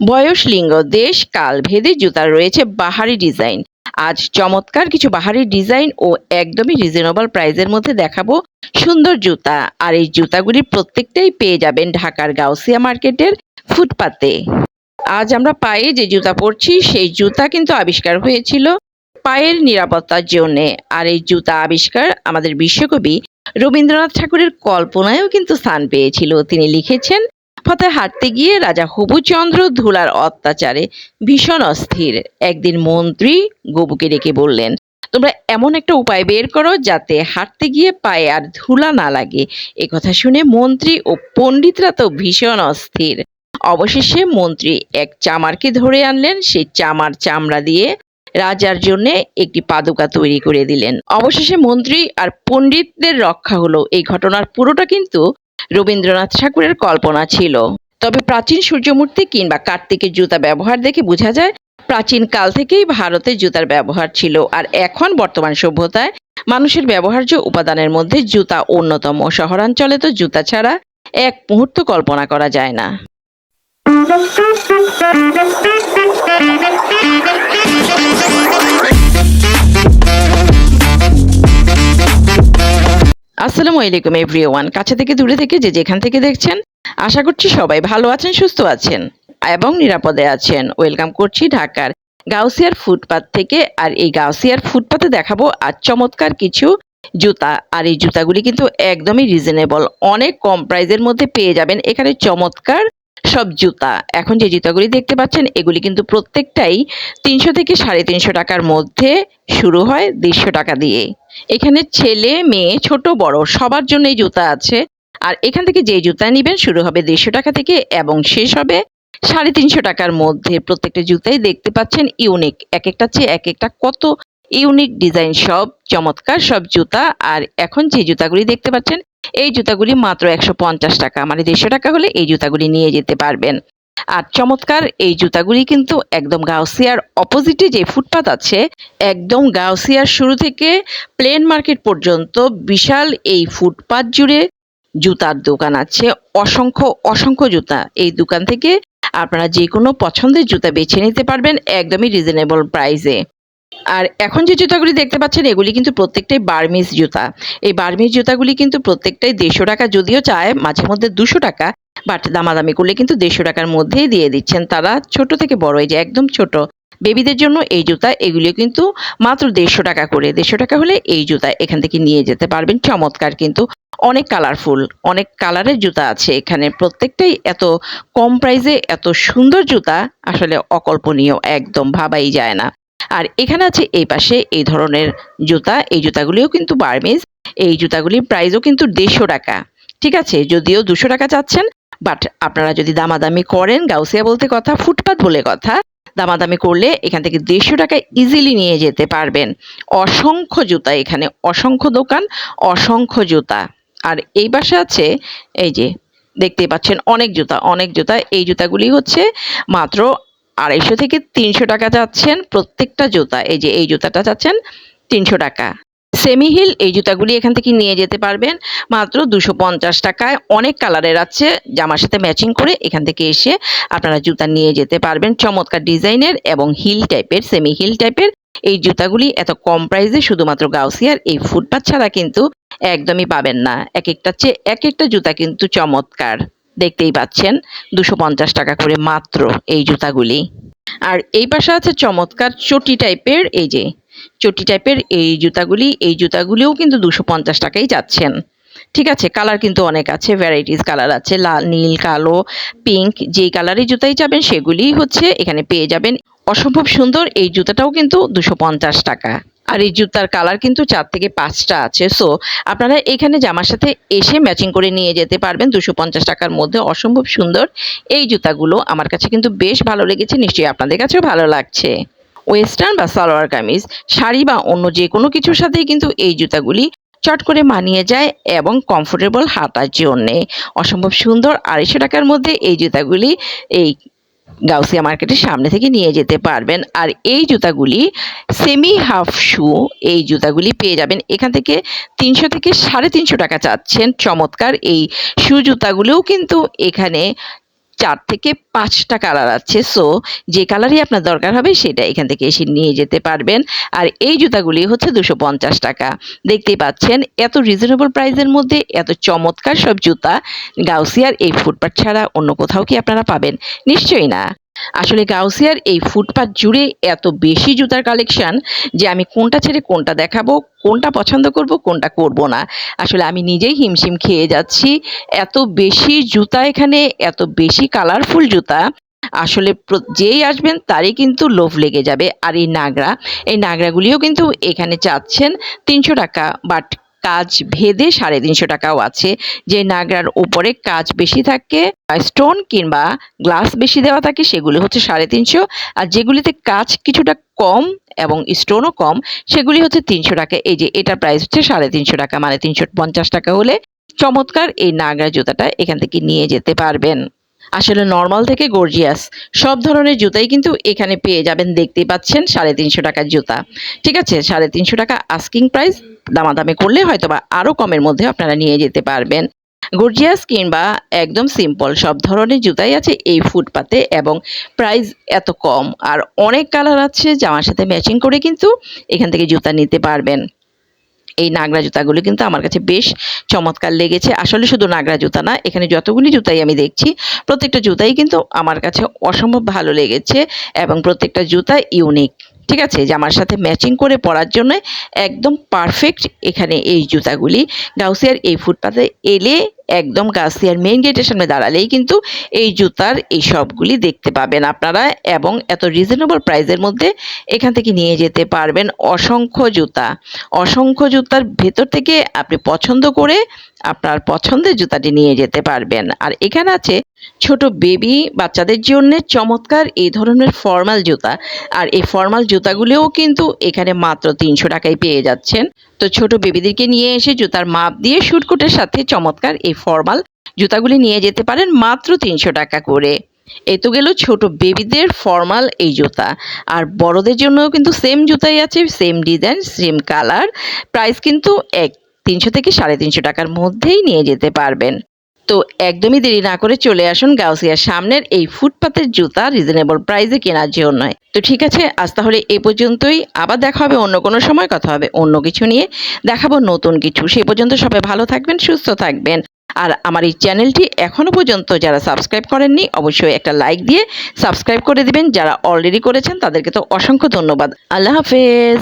বয়স, লিঙ্গ, দেশ, কাল, ভেদে জুতার রয়েছে বাহারি ডিজাইন। আজ চমৎকার কিছু বাহারি ডিজাইন ও একদমই রিজনেবল প্রাইজের মধ্যে দেখাবো সুন্দর জুতা। আর এই জুতাগুলির প্রত্যেকটাই পেয়ে যাবেন ঢাকার গাউসিয়া মার্কেটের ফুটপাতে। আজ আমরা পায়ে যে জুতা পরছি, সেই জুতা কিন্তু আবিষ্কার হয়েছিল পায়ের নিরাপত্তার জন্যে। আর এই জুতা আবিষ্কার আমাদের বিশ্বকবি রবীন্দ্রনাথ ঠাকুরের কল্পনায়ও কিন্তু স্থান পেয়েছিল। তিনি লিখেছেন পথে হাঁটতে গিয়ে রাজা হবুচন্দ্র ধুলার অত্যাচারে ভীষণ অস্থির। একদিন মন্ত্রী গবুকে ডেকে বললেন, তোমরা এমন একটা উপায় বের করো যাতে হাঁটতে গিয়ে পায়ে আর ধুলা না লাগে। এ কথা শুনে মন্ত্রী ও পণ্ডিতরা তো ভীষণ অস্থির। অবশেষে মন্ত্রী এক চামারকে ধরে আনলেন। সেই চামার চামড়া দিয়ে রাজার জন্য একটি পাদুকা তৈরি করে দিলেন। অবশেষে মন্ত্রী আর পণ্ডিতদের রক্ষা হলো। এই ঘটনার পুরোটা কিন্তু রবীন্দ্রনাথ ঠাকুরের কল্পনা ছিল। তবে প্রাচীন সূর্যমূর্তি কিংবা কার্তিকের জুতা ব্যবহার দেখে বোঝা যায়, প্রাচীন কাল থেকেই ভারতে জুতার ব্যবহার ছিল। আর এখন বর্তমান সভ্যতায় মানুষের ব্যবহার্য উপাদানের মধ্যে জুতা অন্যতম। শহরাঞ্চলে তো জুতা ছাড়া এক মুহূর্ত কল্পনা করা যায় না। আসসালামু আলাইকুম এভরিওয়ান। কাছে থেকে দূরে থেকে যে যেখান থেকে দেখছেন, আশা করছি সবাই ভালো আছেন, সুস্থ আছেন এবং নিরাপদে আছেন। ওয়েলকাম করছি ঢাকার গাউসিয়ার ফুটপাথ থেকে আর এই গাউসিয়ার ফুটপাথে দেখাবো আর চমৎকার কিছু জুতা। আর এই জুতাগুলি কিন্তু একদমই রিজনেবল অনেক কম প্রাইজের মধ্যে পেয়ে যাবেন। এখানে চমৎকার সব জুতা। এখন যে জুতাগুলি দেখতে পাচ্ছেন, এগুলি কিন্তু প্রত্যেকটাই তিনশো থেকে সাড়ে তিনশো টাকার মধ্যে শুরু হয় দেড়শো টাকা দিয়ে। এখানে ছেলে, মেয়ে, ছোট, বড়, সবার জন্য এই জুতা আছে। আর এখান থেকে যে জুতা নেবেন, শুরু হবে দেড়শো টাকা থেকে এবং শেষ হবে সাড়ে তিনশো টাকার মধ্যে। প্রত্যেকটা জুতাই দেখতে পাচ্ছেন, ইউনিক। এক একটা চেয়ে এক একটা কত ইউনিক ডিজাইন সব, চমৎকার সব জুতা। আর এখন যে জুতাগুলি দেখতে পাচ্ছেন, এই জুতাগুলি মাত্র একশো পঞ্চাশ টাকা। মানে দেড়শো টাকা হলে এই জুতাগুলি নিয়ে যেতে পারবেন। আর চমৎকার, এই জুতাগুলি কিন্তু একদম গাউসিয়ার অপোজিটে যে ফুটপাত আছে, একদম গাউসিয়ার শুরু থেকে প্লেন মার্কেট পর্যন্ত বিশাল এই ফুটপাত জুড়ে জুতার দোকান আছে। অসংখ্য অসংখ্য জুতা এই দোকান থেকে আপনারা যে কোনো পছন্দের জুতা বেছে নিতে পারবেন একদমই রিজনেবল প্রাইসে আর এখন যে জুতাগুলি দেখতে পাচ্ছেন, এগুলি কিন্তু প্রত্যেকটাই বার্মিজ জুতা। এই বার্মিজ জুতাগুলি কিন্তু প্রত্যেকটাই দেড়শো টাকা যদিও চায়, মাঝে মধ্যে দুশো টাকা, বাট দামাদামি করলে কিন্তু দেড়শো টাকার মধ্যেই দিয়ে দিচ্ছেন তারা ছোট থেকে বড়, এই যে একদম ছোট। বেবিদের জন্য এই জুতা, এগুলিও কিন্তু মাত্র দেড়শো টাকা করে। দেড়শো টাকা হলে এই জুতা এখান থেকে নিয়ে যেতে পারবেন। চমৎকার কিন্তু, অনেক কালারফুল, অনেক কালারের জুতা আছে এখানে। প্রত্যেকটাই এত কম প্রাইসে, এত সুন্দর জুতা আসলে অকল্পনীয়, একদম ভাবাই যায় না। আর এখানে আছে এই পাশে এই ধরনের জুতা। এই জুতাগুলিও কিন্তু বার্মিজ। এই জুতাগুলির প্রাইসও কিন্তু দেড়শো টাকা। ঠিক আছে? যদিও দুশো টাকা চাচ্ছেন বাট আপনারা যদি দামাদামি করেন, গাউসিয়া বলতে কথা, ফুটপাত বলে কথা, দামাদামি করলে এখান থেকে দেড়শো টাকা ইজিলি নিয়ে যেতে পারবেন। অসংখ্য জুতা এখানে, অসংখ্য দোকান, অসংখ্য জুতা। আর এই পাশে আছে, এই যে, দেখতেই পাচ্ছেন, অনেক জুতা অনেক জুতা। এই জুতাগুলি হচ্ছে মাত্র আড়াইশো থেকে তিনশো টাকা যাচ্ছেন প্রত্যেকটা জুতা। এই যে এই জুতাটা চাচ্ছেন তিনশো টাকা। সেমি হিল এই জুতাগুলি এখান থেকে নিয়ে যেতে পারবেন। মাত্র দুশো পঞ্চাশ টাকায় অনেক কালারের আছে, জামার সাথে ম্যাচিং করে এখান থেকে এসে আপনারা জুতা নিয়ে যেতে পারবেন। চমৎকার ডিজাইনের এবং হিল টাইপের, সেমি হিল টাইপের এই জুতাগুলি এত কম প্রাইসে শুধুমাত্র গাউসিয়ার এই ফুটপাথ ছাড়া কিন্তু একদমই পাবেন না। এক একটা চেয়ে এক একটা জুতা কিন্তু চমৎকার। দেখতেই পাচ্ছেন, দুশো পঞ্চাশ টাকা করে মাত্র এই জুতাগুলি। আর এই পাশে আছে চমৎকার চটি টাইপের, এই যে, চটি টাইপের এই জুতাগুলি, এই জুতাগুলিও কিন্তু দুশো পঞ্চাশ টাকাই যাচ্ছেন। ঠিক আছে, কালার কিন্তু অনেক আছে ভ্যারাইটিস কালার আছে লাল নীল, কালো পিঙ্ক যেই কালারের জুতাই যাবেন সেগুলি হচ্ছে এখানে পেয়ে যাবেন। অসম্ভব সুন্দর এই জুতাটাও কিন্তু দুশো টাকা। আর এই জুতার কালার কিন্তু চার থেকে পাঁচটা আছে। সো আপনারা এখানে জামার সাথে এসে ম্যাচিং করে নিয়ে যেতে পারবেন। দুশো পঞ্চাশ টাকার মধ্যে অসম্ভব সুন্দর এই জুতাগুলো। আমার কাছে কিন্তু বেশ ভালো লেগেছে। নিশ্চয়ই আপনাদের কাছেও ভালো লাগছে। ওয়েস্টার্ন বা সালোয়ার কামিজ, শাড়ি বা অন্য যে কোনো কিছুর সাথেই কিন্তু এই জুতাগুলি চট করে মানিয়ে যায় এবং কমফোর্টেবল হাঁটার জন্যে। অসম্ভব সুন্দর আড়াইশো টাকার মধ্যে এই জুতাগুলি এই গাউসিয়া মার্কেটের সামনে থেকে নিয়ে যেতে পারবেন। আর এই জুতাগুলি সেমি হাফ শু এই জুতাগুলি পেয়ে যাবেন। এখান থেকে তিনশো থেকে সাড়ে তিনশো টাকা চাচ্ছেন। চমৎকার এই শু জুতাগুলোও কিন্তু এখানে চার থেকে পাঁচটা কালার আছে। সো যে কালারই আপনার দরকার হবে, সেটা এখান থেকে এসে নিয়ে যেতে পারবেন। আর এই জুতাগুলি হচ্ছে দুশো পঞ্চাশ টাকা। দেখতেই পাচ্ছেন, এত রিজনেবল প্রাইসের মধ্যে, এত চমৎকার সব জুতা। গাউসিয়ার এই ফুটপাথ ছাড়া অন্য কোথাও কি আপনারা পাবেন? নিশ্চয়ই না। আসলে গাউসিয়ার এই ফুটপাথ জুড়ে এত বেশি জুতার কালেকশন যে আমি কোনটা ছেড়ে কোনটা দেখাবো, কোনটা পছন্দ করব, কোনটা করব না। আসলে আমি নিজেই হিমশিম খেয়ে যাচ্ছি। এত বেশি জুতা এখানে, এত বেশি কালারফুল জুতা। আসলে যেই আসবেন তারই কিন্তু লোভ লেগে যাবে। আর এই নাগরা, এই নাগরাগুলিও কিন্তু এখানে চাচ্ছেন তিনশো টাকা। বাট কাজ ভেদে সাড়ে তিনশো টাকাও আছে। যে নাগরার উপরে কাজ বেশি থাকে স্টোন কিংবা গ্লাস বেশি দেওয়া থাকে, সেগুলো হচ্ছে সাড়ে তিনশো। আর যেগুলিতে কাজ কিছুটা কম এবং স্টোনও কম, সেগুলি হচ্ছে তিনশো টাকা। এই যে এটার প্রাইস হচ্ছে সাড়ে তিনশো টাকা মানে তিনশো পঞ্চাশ টাকা হলে চমৎকার এই নাগরা জুতাটা এখান থেকে নিয়ে যেতে পারবেন। আসলে নর্মাল থেকে গর্জিয়াস সব ধরনের জুতাই কিন্তু এখানে পেয়ে যাবেন, দেখতেই পাচ্ছেন, সাড়ে তিনশো টাকার জুতা। ঠিক আছে, সাড়ে তিনশো টাকা আস্কিং প্রাইস দামাদামি করলে হয়তো বা আরও কমের মধ্যে আপনারা নিয়ে যেতে পারবেন। গর্জিয়াস কিংবা একদম সিম্পল সব ধরনের জুতাই আছে এই ফুটপাতে এবং প্রাইস এত কম। আর অনেক কালার আছে, জামার সাথে ম্যাচিং করে কিন্তু এখান থেকে জুতা নিতে পারবেন। এই নাগরা জুতাগুলো কিন্তু আমার কাছে বেশ চমৎকার লেগেছে। আসলে শুধু নাগরা জুতা না, এখানে যতগুলি জুতাই আমি দেখছি, প্রত্যেকটা জুতাই কিন্তু আমার কাছে অসম্ভব ভালো লেগেছে এবং প্রত্যেকটা জুতা ইউনিক ঠিক আছে? জামার সাথে ম্যাচিং করে পরার জন্য একদম পারফেক্ট এখানে এই জুতাগুলি। গাউসিয়ার এই ফুটপাতে এলে একদম গাউসিয়ার মেইন গেটের সামনে দাঁড়ালেই কিন্তু এই জুতার এই সবগুলি দেখতে পাবেন আপনারা এবং এত রিজনেবল প্রাইসের মধ্যে এখান থেকে নিয়ে যেতে পারবেন অসংখ্য জুতা। অসংখ্য জুতার ভেতর থেকে আপনি পছন্দ করে আপনার পছন্দের জুতাটি নিয়ে যেতে পারবেন। আর এখানে আছে ছোট বেবি বাচ্চাদের জন্য চমৎকার এই ধরনের ফর্মাল জুতা। আর এই ফর্মাল জুতাগুলোও কিন্তু এখানে মাত্র তিনশো টাকায় পেয়ে যাচ্ছেন। তো ছোট বেবিদেরকে নিয়ে এসে জুতার মাপ দিয়ে শুটকুটের সাথে চমৎকার এই ফর্মাল জুতাগুলি নিয়ে যেতে পারেন মাত্র তিনশো টাকা করে। এ তো গেল ছোট বেবিদের ফর্মাল এই জুতা। আর বড়দের জন্যও কিন্তু সেম জুতাই আছে, same design, same colour. Price কিন্তু এক তিনশো থেকে সাড়ে তিনশো টাকার মধ্যেই নিয়ে যেতে পারবেন। তো একদমই দেরি না করে চলে আসুন গাউসিয়ার সামনের এই ফুটপাতের জুতা রিজনেবল প্রাইসে কেনার জন্য। তো ঠিক আছে, আজ তাহলে এ পর্যন্তই। আবার দেখা হবে অন্য কোনো সময়, কথা হবে অন্য কিছু নিয়ে। দেখাবো নতুন কিছু। সে পর্যন্ত সবাই ভালো থাকবেন, সুস্থ থাকবেন। আর আমার এই চ্যানেলটি এখনও পর্যন্ত যারা সাবস্ক্রাইব করেননি, অবশ্যই একটা লাইক দিয়ে সাবস্ক্রাইব করে দিবেন। যারা অলরেডি করেছেন, তাদেরকে তো অসংখ্য ধন্যবাদ। আল্লাহ হাফেজ।